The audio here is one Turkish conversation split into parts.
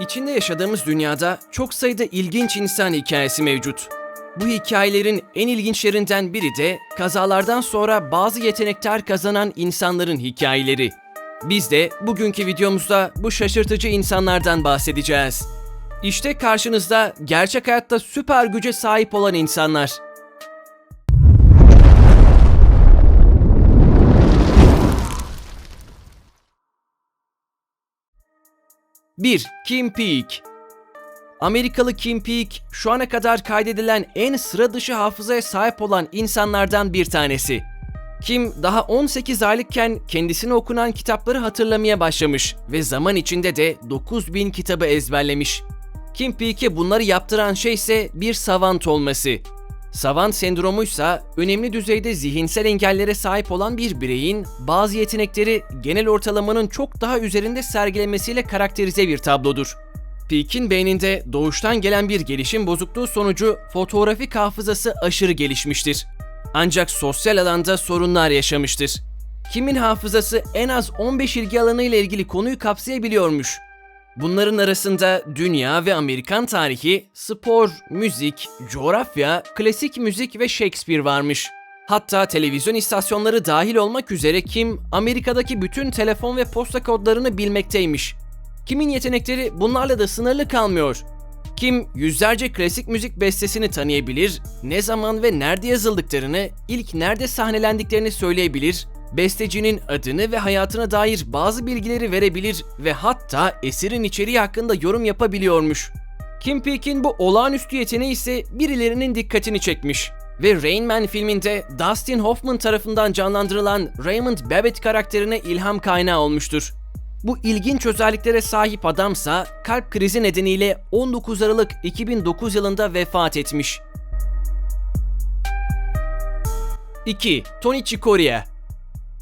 İçinde yaşadığımız dünyada çok sayıda ilginç insan hikayesi mevcut. Bu hikayelerin en ilginçlerinden biri de kazalardan sonra bazı yetenekler kazanan insanların hikayeleri. Biz de bugünkü videomuzda bu şaşırtıcı insanlardan bahsedeceğiz. İşte karşınızda gerçek hayatta süper güce sahip olan insanlar. Bir, Kim Peek. Amerikalı Kim Peek, şu ana kadar kaydedilen en sıra dışı hafızaya sahip olan insanlardan bir tanesi. Kim daha 18 aylıkken kendisine okunan kitapları hatırlamaya başlamış ve zaman içinde de 9000 kitabı ezberlemiş. Kim Peek'e bunları yaptıran şey ise bir savant olması. Savant sendromuysa önemli düzeyde zihinsel engellere sahip olan bir bireyin bazı yetenekleri genel ortalamanın çok daha üzerinde sergilemesiyle karakterize bir tablodur. Peek'in beyninde doğuştan gelen bir gelişim bozukluğu sonucu fotoğrafik hafızası aşırı gelişmiştir. Ancak sosyal alanda sorunlar yaşamıştır. Kimin hafızası en az 15 ilgi alanı ile ilgili konuyu kapsayabiliyormuş. Bunların arasında dünya ve Amerikan tarihi, spor, müzik, coğrafya, klasik müzik ve Shakespeare varmış. Hatta televizyon istasyonları dahil olmak üzere Kim, Amerika'daki bütün telefon ve posta kodlarını bilmekteymiş. Kim'in yetenekleri bunlarla da sınırlı kalmıyor. Kim yüzlerce klasik müzik bestesini tanıyabilir, ne zaman ve nerede yazıldıklarını, ilk nerede sahnelendiklerini söyleyebilir, bestecinin adını ve hayatına dair bazı bilgileri verebilir ve hatta eserin içeriği hakkında yorum yapabiliyormuş. Kim Peek'in bu olağanüstü yeteneği ise birilerinin dikkatini çekmiş ve Rain Man filminde Dustin Hoffman tarafından canlandırılan Raymond Babbitt karakterine ilham kaynağı olmuştur. Bu ilginç özelliklere sahip adamsa kalp krizi nedeniyle 19 Aralık 2009 yılında vefat etmiş. 2. Tony Chicoria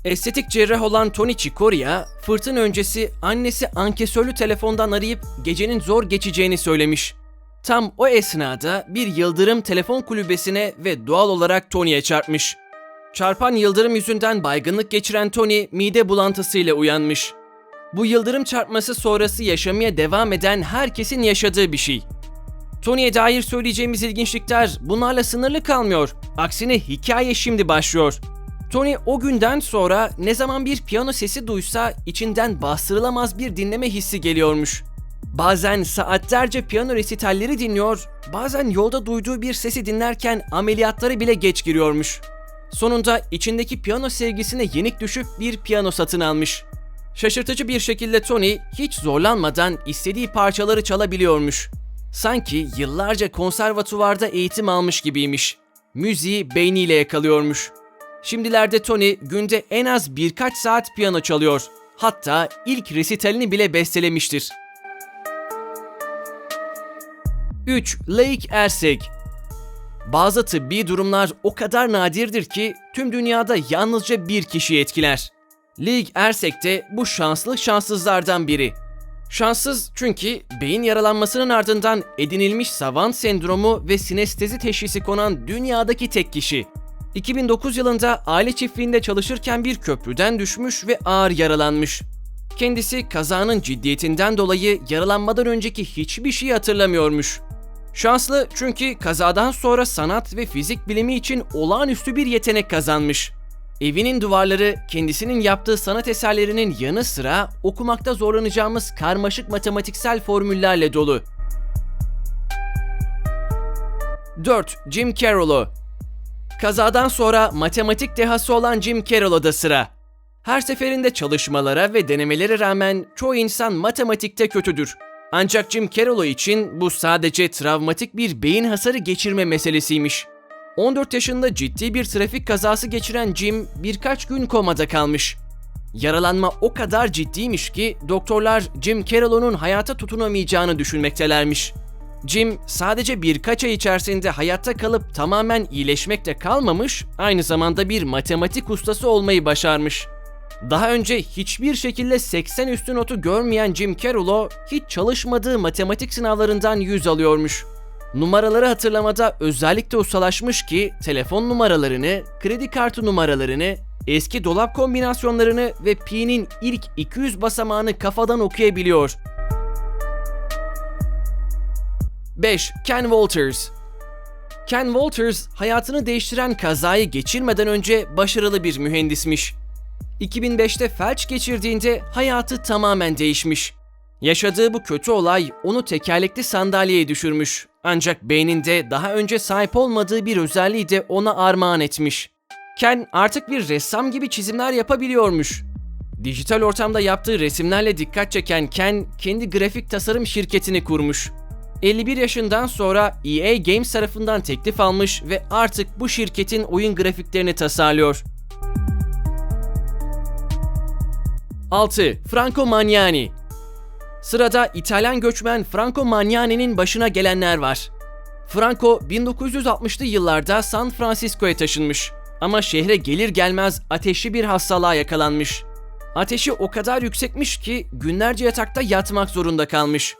Estetik cerrah olan Tony Chicoria, fırtına öncesi annesi ankesörlü telefondan arayıp gecenin zor geçeceğini söylemiş. Tam o esnada bir yıldırım telefon kulübesine ve doğal olarak Tony'ye çarpmış. Çarpan yıldırım yüzünden baygınlık geçiren Tony mide bulantısıyla uyanmış. Bu yıldırım çarpması sonrası yaşamaya devam eden herkesin yaşadığı bir şey. Tony'ye dair söyleyeceğimiz ilginçlikler bunlarla sınırlı kalmıyor. Aksine hikaye şimdi başlıyor. Tony o günden sonra ne zaman bir piyano sesi duysa içinden bastırılamaz bir dinleme hissi geliyormuş. Bazen saatlerce piyano resitalleri dinliyor, bazen yolda duyduğu bir sesi dinlerken ameliyatları bile geç giriyormuş. Sonunda içindeki piyano sevgisine yenik düşüp bir piyano satın almış. Şaşırtıcı bir şekilde Tony hiç zorlanmadan istediği parçaları çalabiliyormuş. Sanki yıllarca konservatuvarda eğitim almış gibiymiş. Müziği beyniyle yakalıyormuş. Şimdilerde Tony günde en az birkaç saat piyano çalıyor. Hatta ilk resitalini bile bestelemiştir. 3. Lake Ersek Bazı tıbbi durumlar o kadar nadirdir ki tüm dünyada yalnızca bir kişiyi etkiler. Lig Ersek de bu şanslı şanssızlardan biri. Şanssız çünkü beyin yaralanmasının ardından edinilmiş savant sendromu ve sinestezi teşhisi konan dünyadaki tek kişi. 2009 yılında aile çiftliğinde çalışırken bir köprüden düşmüş ve ağır yaralanmış. Kendisi kazanın ciddiyetinden dolayı yaralanmadan önceki hiçbir şey hatırlamıyormuş. Şanslı çünkü kazadan sonra sanat ve fizik bilimi için olağanüstü bir yetenek kazanmış. Evinin duvarları kendisinin yaptığı sanat eserlerinin yanı sıra okumakta zorlanacağımız karmaşık matematiksel formüllerle dolu. 4. Jim Carroll'u Kazadan sonra matematik dehası olan Jim Carroll'a da sıra. Her seferinde çalışmalara ve denemelere rağmen çoğu insan matematikte kötüdür. Ancak Jim Carroll için bu sadece travmatik bir beyin hasarı geçirme meselesiymiş. 14 yaşında ciddi bir trafik kazası geçiren Jim birkaç gün komada kalmış. Yaralanma o kadar ciddiymiş ki doktorlar Jim Carroll'un hayata tutunamayacağını düşünmektelermiş. Jim sadece birkaç ay içerisinde hayatta kalıp tamamen iyileşmekle kalmamış, aynı zamanda bir matematik ustası olmayı başarmış. Daha önce hiçbir şekilde 80 üstü notu görmeyen Jim Carroll'o hiç çalışmadığı matematik sınavlarından 100 alıyormuş. Numaraları hatırlamada özellikle ustalaşmış ki telefon numaralarını, kredi kartı numaralarını, eski dolap kombinasyonlarını ve pi'nin ilk 200 basamağını kafadan okuyabiliyor. 5. Ken Walters Ken Walters hayatını değiştiren kazayı geçirmeden önce başarılı bir mühendismiş. 2005'te felç geçirdiğinde hayatı tamamen değişmiş. Yaşadığı bu kötü olay onu tekerlekli sandalyeye düşürmüş. Ancak beyninde daha önce sahip olmadığı bir özelliği de ona armağan etmiş. Ken artık bir ressam gibi çizimler yapabiliyormuş. Dijital ortamda yaptığı resimlerle dikkat çeken Ken, kendi grafik tasarım şirketini kurmuş. 51 yaşından sonra EA Games tarafından teklif almış ve artık bu şirketin oyun grafiklerini tasarlıyor. 6. Franco Magnani Sırada İtalyan göçmen Franco Magnani'nin başına gelenler var. Franco 1960'lı yıllarda San Francisco'ya taşınmış ama şehre gelir gelmez ateşli bir hastalığa yakalanmış. Ateşi o kadar yüksekmiş ki günlerce yatakta yatmak zorunda kalmış.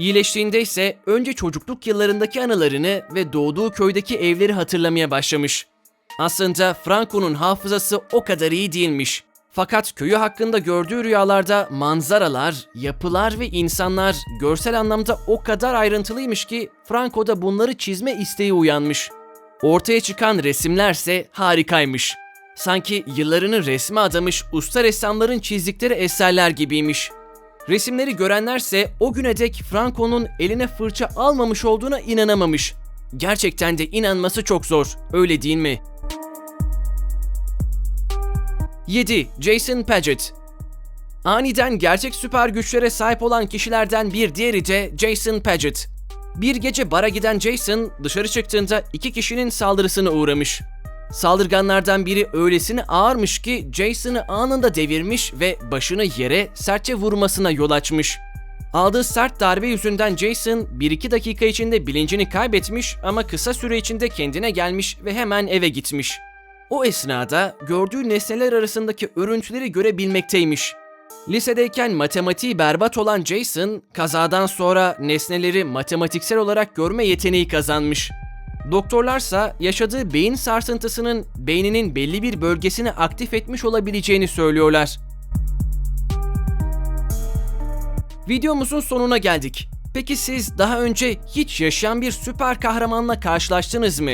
İyileştiğinde ise önce çocukluk yıllarındaki anılarını ve doğduğu köydeki evleri hatırlamaya başlamış. Aslında Franco'nun hafızası o kadar iyi değilmiş. Fakat köyü hakkında gördüğü rüyalarda manzaralar, yapılar ve insanlar görsel anlamda o kadar ayrıntılıymış ki Franco'da bunları çizme isteği uyanmış. Ortaya çıkan resimlerse harikaymış. Sanki yıllarını resme adamış usta ressamların çizdikleri eserler gibiymiş. Resimleri görenlerse o güne dek Franco'nun eline fırça almamış olduğuna inanamamış. Gerçekten de inanması çok zor, öyle değil mi? 7. Jason Paget Aniden gerçek süper güçlere sahip olan kişilerden bir diğeri de Jason Paget. Bir gece bara giden Jason dışarı çıktığında iki kişinin saldırısına uğramış. Saldırganlardan biri öylesine ağırmış ki Jason'ı anında devirmiş ve başını yere sertçe vurmasına yol açmış. Aldığı sert darbe yüzünden Jason 1-2 dakika içinde bilincini kaybetmiş ama kısa süre içinde kendine gelmiş ve hemen eve gitmiş. O esnada gördüğü nesneler arasındaki örüntüleri görebilmekteymiş. Lisedeyken matematiği berbat olan Jason, kazadan sonra nesneleri matematiksel olarak görme yeteneği kazanmış. Doktorlarsa yaşadığı beyin sarsıntısının beyninin belli bir bölgesini aktif etmiş olabileceğini söylüyorlar. Videomuzun sonuna geldik. Peki siz daha önce hiç yaşayan bir süper kahramanla karşılaştınız mı?